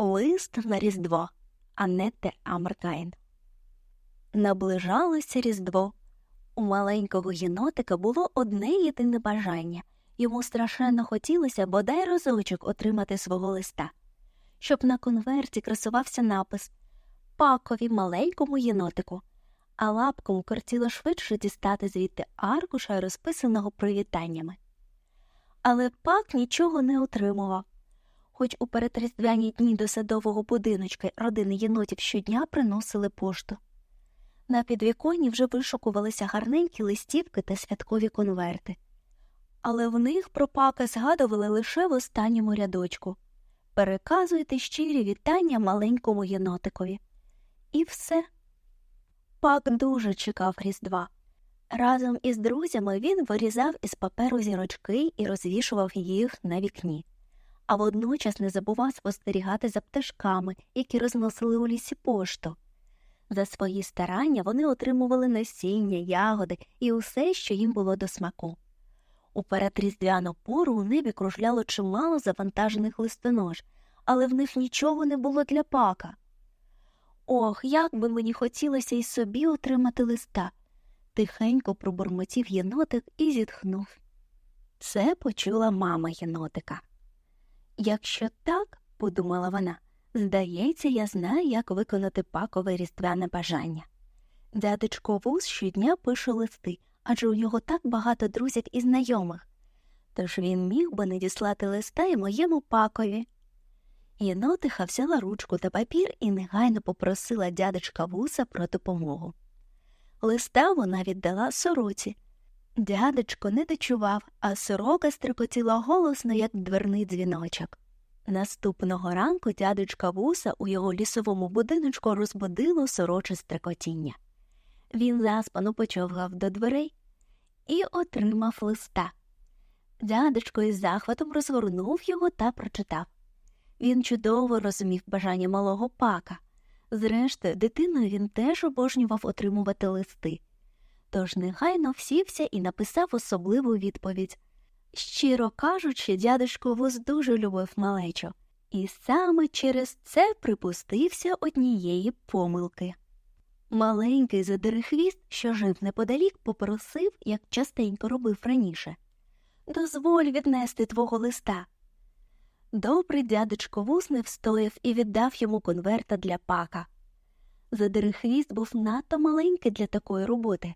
Лист на Різдво Анетте Амаркайн. Наближалося Різдво. У маленького єнотика було одне єдине бажання йому страшенно хотілося бодай разочок отримати свого листа, щоб на конверті красувався напис Пакові маленькому єнотику, а лапком кортіло швидше дістати звідти аркуша, розписаного привітаннями. Але пак нічого не отримував хоч у передріздвяні дні до садового будиночка родини єнотів щодня приносили пошту. На підвіконні вже вишукувалися гарненькі листівки та святкові конверти, але в них про пака згадували лише в останньому рядочку переказуйте щирі вітання маленькому єнотикові. І все. Пак дуже чекав Різдва. Разом із друзями він вирізав із паперу зірочки і розвішував їх на вікні а водночас не забував спостерігати за пташками, які розносили у лісі пошту. За свої старання вони отримували насіння, ягоди і усе, що їм було до смаку. У передріздвяну пору у небі кружляло чимало завантажених листонож, але в них нічого не було для пака. Ох, як би мені хотілося й собі отримати листа. Тихенько пробурмотів єнотик і зітхнув. Це почула мама єнотика. Якщо так, подумала вона, здається, я знаю, як виконати пакове різдвяне бажання. Дядечко Вуз щодня пише листи, адже у нього так багато друзів і знайомих, тож він міг би надіслати листа і моєму пакові. Єнотиха взяла ручку та папір і негайно попросила дядечка вуса про допомогу. Листа вона віддала сороці. Дядечко не дочував, а сорока стрикотіла голосно, як дверний дзвіночок. Наступного ранку дядечка вуса у його лісовому будиночку розбудило сороче стрикотіння. Він заспано почовгав до дверей і отримав листа. Дядечко із захватом розгорнув його та прочитав. Він чудово розумів бажання малого пака. Зрештою, дитиною він теж обожнював отримувати листи. Тож негайно всівся і написав особливу відповідь. Щиро кажучи, дядечко воз дуже любив малечо, і саме через це припустився однієї помилки. Маленький задерехвіст, що жив неподалік, попросив, як частенько робив раніше Дозволь віднести твого листа. Добрий дядечко вуз не встояв і віддав йому конверта для пака. Задерехвіст був надто маленький для такої роботи.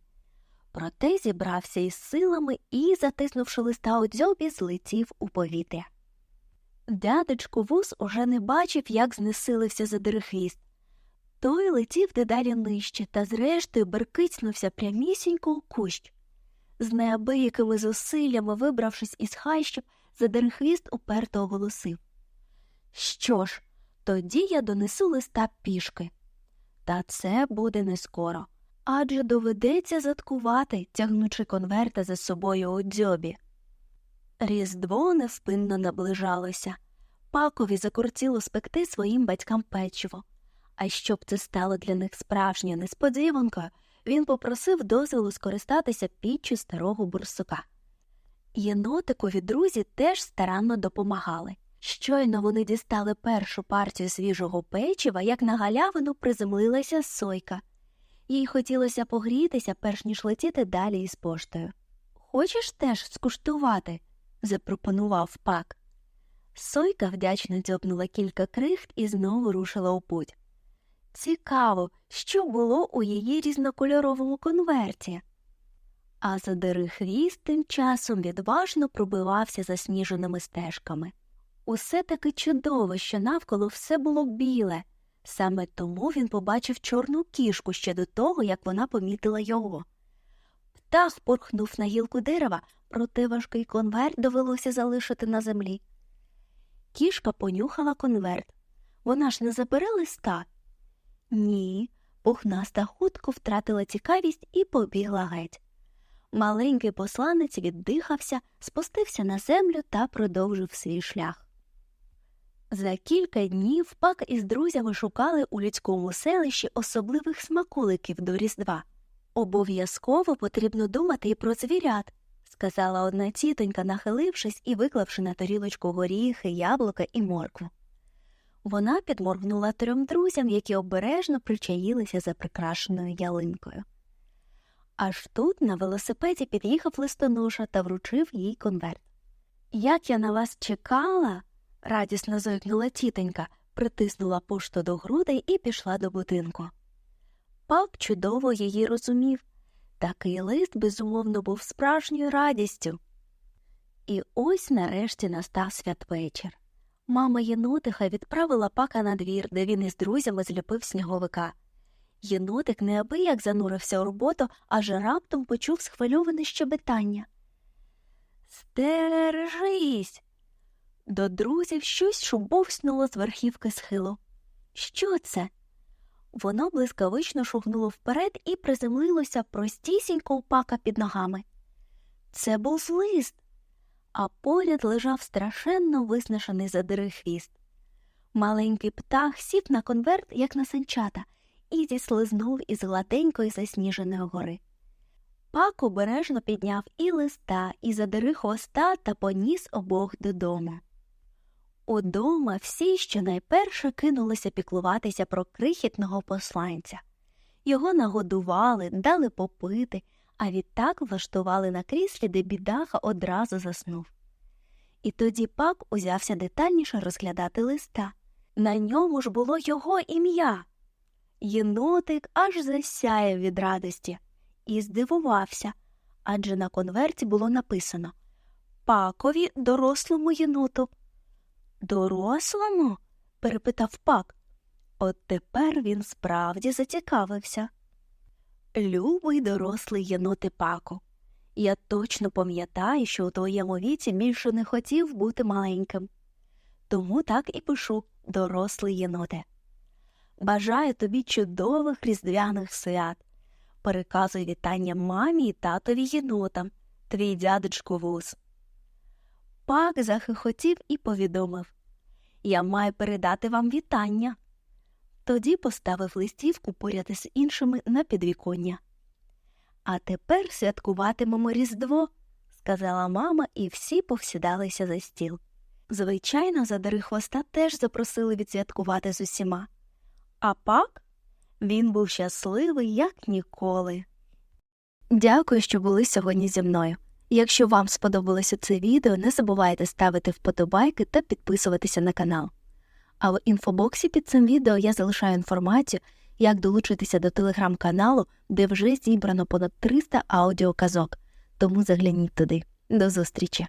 Проте зібрався із силами і, затиснувши листа у дзьобі, злетів у повітря. Дядечко вуз уже не бачив, як знесилився за дерехвіст. Той летів дедалі нижче та, зрештою, беркицнувся прямісінько у кущ. З неабиякими зусиллями, вибравшись із хащів, задерехвіст уперто оголосив Що ж, тоді я донесу листа пішки. Та це буде не скоро адже доведеться заткувати, тягнучи конверта за собою у дзьобі. Різдво невпинно наближалося. Пакові закортіло спекти своїм батькам печиво. А щоб це стало для них справжньою несподіванкою, він попросив дозволу скористатися піччю старого бурсука. Єнотикові друзі теж старанно допомагали. Щойно вони дістали першу партію свіжого печива, як на галявину приземлилася сойка. Їй хотілося погрітися, перш ніж летіти далі із поштою. Хочеш теж скуштувати? запропонував пак. Сойка вдячно дзьобнула кілька крихт і знову рушила у путь. Цікаво, що було у її різнокольоровому конверті. А задери хвіст тим часом відважно пробивався засніженими стежками. Усе таки чудово, що навколо все було біле, Саме тому він побачив чорну кішку ще до того, як вона помітила його. Птах порхнув на гілку дерева, проте важкий конверт довелося залишити на землі. Кішка понюхала конверт. Вона ж не забере листа? Ні, пухнаста хутко втратила цікавість і побігла геть. Маленький посланець віддихався, спустився на землю та продовжив свій шлях. За кілька днів пак із друзями шукали у людському селищі особливих смаколиків до Різдва. Обов'язково потрібно думати і про звірят, сказала одна тітонька, нахилившись і виклавши на тарілочку горіхи, яблука і моркву. Вона підморгнула трьом друзям, які обережно причаїлися за прикрашеною ялинкою. Аж тут на велосипеді під'їхав листоноша та вручив їй конверт. Як я на вас чекала, радісно зойкнула тітонька, притиснула пошту до грудей і пішла до будинку. Пап чудово її розумів. Такий лист, безумовно, був справжньою радістю. І ось нарешті настав святвечір. Мама єнотиха відправила пака на двір, де він із друзями зліпив сніговика. Єнотик неабияк занурився у роботу, аж раптом почув схвильоване щебетання. Стережись. До друзів щось шубовснуло з верхівки схилу. Що це? Воно блискавично шугнуло вперед і приземлилося простісінько у пака під ногами. Це був лист, а поряд лежав страшенно виснажений задири хвіст. Маленький птах сів на конверт, як на санчата, і зіслизнув із гладенької засніженої гори. Пак обережно підняв і листа, і задири хвоста та поніс обох додому. Удома всі щонайперше кинулися піклуватися про крихітного посланця. Його нагодували, дали попити, а відтак влаштували на кріслі, де бідаха одразу заснув. І тоді пак узявся детальніше розглядати листа. На ньому ж було його ім'я. Єнотик аж засяяв від радості і здивувався, адже на конверті було написано Пакові дорослому єноту. Дорослому? перепитав пак. От тепер він справді зацікавився. Любий дорослий єноти паку. Я точно пам'ятаю, що у твоєму віці більше не хотів бути маленьким. Тому так і пишу дорослий єноте. Бажаю тобі чудових різдвяних свят. Переказуй вітання мамі і татові єнотам, твій дядечко вуз. Пак захихотів і повідомив Я маю передати вам вітання. Тоді поставив листівку поряд із іншими на підвіконня. А тепер святкуватимемо Різдво, сказала мама, і всі повсідалися за стіл. Звичайно, задари хвоста теж запросили відсвяткувати з усіма. А пак він був щасливий, як ніколи. Дякую, що були сьогодні зі мною. Якщо вам сподобалося це відео, не забувайте ставити вподобайки та підписуватися на канал. А в інфобоксі під цим відео я залишаю інформацію, як долучитися до телеграм-каналу, де вже зібрано понад 300 аудіоказок, тому загляніть туди. До зустрічі!